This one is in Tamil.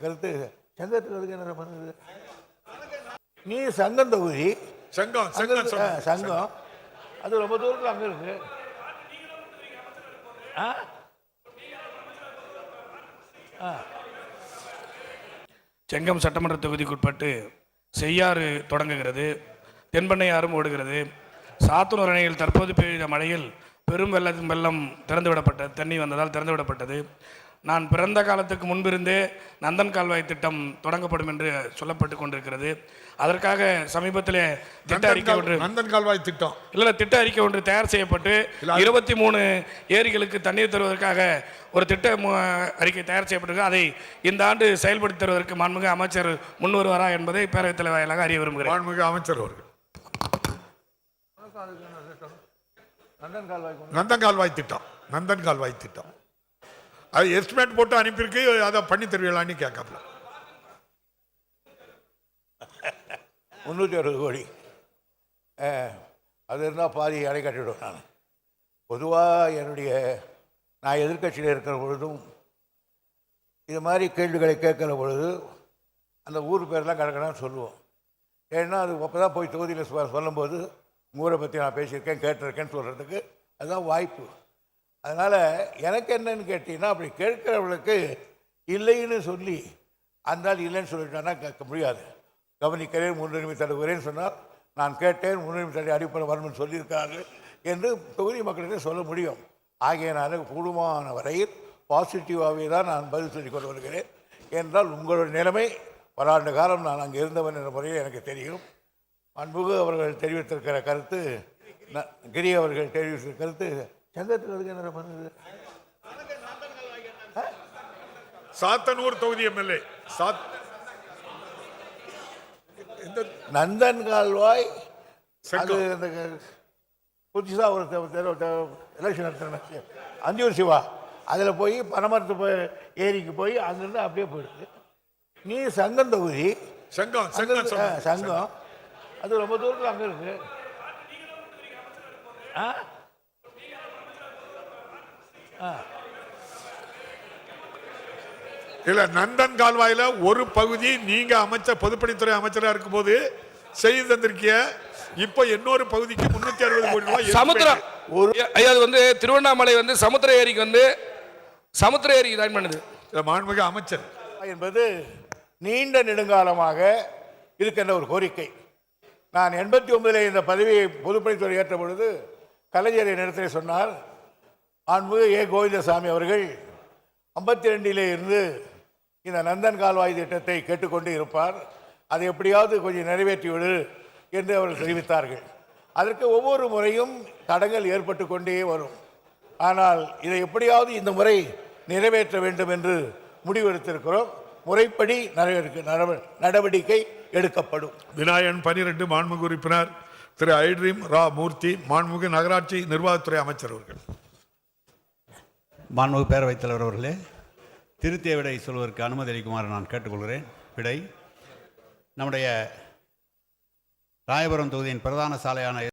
கருத்து. சங்கத்தில் அதுக்கு என்ன பண்ணுது நீ சங்கம் தொகுதி. சங்கம் சங்கம் இருக்கு- ஆ. சங்கம். அது ரொம்ப தூரத்தில் அங்கே இருக்கு. ஆ? செங்கம் சட்டமன்ற தொகுதிக்குட்பட்டு செய்யாறு தொடங்குகிறது தென்பண்ணையாறும் ஓடுகிறது சாத்தனூர் அணையில் தற்போது பெய்த மழையில் பெரும் வெள்ளம் வெள்ளம் திறந்து விடப்பட்ட தண்ணி வந்ததால் திறந்து விடப்பட்டது நான் பிறந்த காலத்துக்கு முன்பிருந்தே நந்தன் கால்வாய் திட்டம் தொடங்கப்படும் என்று சொல்லப்பட்டு கொண்டிருக்கிறது. அதற்காக சமீபத்திலே திட்ட நந்தன் அறிக்கை ஒன்று நந்தன் கால்வாய் திட்டம். இல்ல திட்ட அறிக்கை ஒன்று தயார் செய்யப்பட்டு இருபத்தி மூணு ஏரிகளுக்கு தண்ணீர் தருவதற்காக ஒரு திட்ட மு- அறிக்கை தயார் செய்யப்பட்டிருக்கு. அதை இந்த ஆண்டு செயல்படுத்தி தருவதற்கு மாண்புமிகு அமைச்சர் முன் வருவாரா என்பதை பேரவைத் தலைவர் வாயிலாக அறிய விரும்புகிறேன். மாண்புமிகு அமைச்சர் அவர்கள். நந்தன் கால்வாய் கொண்டு நந்தன் கால்வாய் திட்டம். நந்தன் கால்வாய் திட்டம். அது எஸ்டிமேட் போட்டு அனுப்பியிருக்கு அதை பண்ணி தருவீங்களான்னு கேட்கப்பல. முந்நூற்றி அறுபது கோடி. ஆ, அது இருந்தால் பாதி அடை கட்டிவிடுவேன் நான். பொதுவாக என்னுடைய நான் எதிர்க்கட்சியில் இருக்கிற பொழுதும் இது மாதிரி கேள்விகளை கேட்குற பொழுது அந்த ஊர் பேர்லாம் கிடக்கணும்னு சொல்லுவோம். ஏன்னா அது அப்போ தான் போய் தொகுதியில் சொல்லும்போது ஊரை பற்றி நான் பேசியிருக்கேன் கேட்டிருக்கேன்னு சொல்கிறதுக்கு அதுதான் வாய்ப்பு. அதனால் எனக்கு என்னன்னு கேட்டீங்கன்னா அப்படி கேட்குறவளுக்கு இல்லைன்னு சொல்லி அந்த இல்லைன்னு சொல்லிட்டான்னா கேட்க முடியாது. கவனிக்கிறேன் முன்னுரிமை தருகிறேன்னு சொன்னால் நான் கேட்டேன் முன்னுரிமை தடை அடிப்படை வரணும்னு சொல்லியிருக்கார்கள் என்று தொகுதி மக்களிடையே சொல்ல முடியும். ஆகையினால கூடுமான வரையில் பாசிட்டிவாகவே தான் நான் பதில் சொல்லி கொண்டு வருகிறேன். என்றால் உங்களுடைய நிலைமை பல ஆண்டு காலம் நான் அங்கே இருந்தவன் என்ற முறையில் எனக்கு தெரியும். அன்புகு அவர்கள் தெரிவித்திருக்கிற கருத்து கிரி அவர்கள் தெரிவித்திருக்கிற கருத்து சங்கத்தில் அதுக்கு என்ன பண்ணுது சாத்தனூர் தொகுதி எம்எல்ஏ. சாத் நந்தன் கால்வாய் அது அந்த புதுசாக ஒரு எலெக்ஷன் நடத்தின அந்தியூர் சிவா. அதில் போய் பனமரத்து போய் ஏரிக்கு போய் அங்கேருந்து அப்படியே போயிடுது. நீ சங்கம் தொகுதி. சங்கம் சங்கம். சங்கம். அது ரொம்ப தூரத்தில் அங்கே இருக்கு. ஆ? இல்ல நந்தன் கால்வாயில ஒரு பகுதி நீங்க அமைச்சர் பொதுப்பணித்துறை அமைச்சரா இருக்கும்போது செய்து தந்திருக்கிய இப்ப இன்னொரு பகுதிக்கு முன்னூத்தி அறுபது கோடி ரூபாய் சமுத்திரம் அது வந்து திருவண்ணாமலை வந்து சமுத்திர ஏரிக்கு வந்து சமுத்திர ஏரிக்கு தான் பண்ணுது. மாண்புமிகு அமைச்சர். என்பது நீண்ட நெடுங்காலமாக இருக்கின்ற ஒரு கோரிக்கை. நான் எண்பத்தி ஒன்பதில் இந்த பதவியை பொதுப்பணித்துறை ஏற்ற பொழுது கலைஞர் இடத்திலே சொன்னார் அன்பு ஏ கோவிந்தசாமி அவர்கள் ஐம்பத்தி ரெண்டிலே இருந்து இந்த நந்தன் கால்வாய் திட்டத்தை கேட்டுக்கொண்டு இருப்பார். அதை எப்படியாவது கொஞ்சம் நிறைவேற்றிவிடு என்று அவர்கள் தெரிவித்தார்கள். அதற்கு ஒவ்வொரு முறையும் தடங்கள் ஏற்பட்டு கொண்டே வரும். ஆனால் இதை எப்படியாவது இந்த முறை நிறைவேற்ற வேண்டும் என்று முடிவெடுத்திருக்கிறோம். முறைப்படி நிறைவேற்க- நடவ- நடவடிக்கை எடுக்கப்படும். விநாயகன் பனிரெண்டு மாண்புமிகு உறுப்பினர் திரு ஐட்ரீம் ரா மூர்த்தி மாண்புமிகு நகராட்சி நிர்வாகத்துறை அமைச்சர் அவர்கள். மாண்புமிகு பேரவைத் தலைவர் அவர்களே திருத்திய விடை சொல்வதற்கு அனுமதி அளிக்குமாறு நான் கேட்டுக்கொள்கிறேன். விடை நம்முடைய ராயபுரம் தொகுதியின் பிரதான சாலையான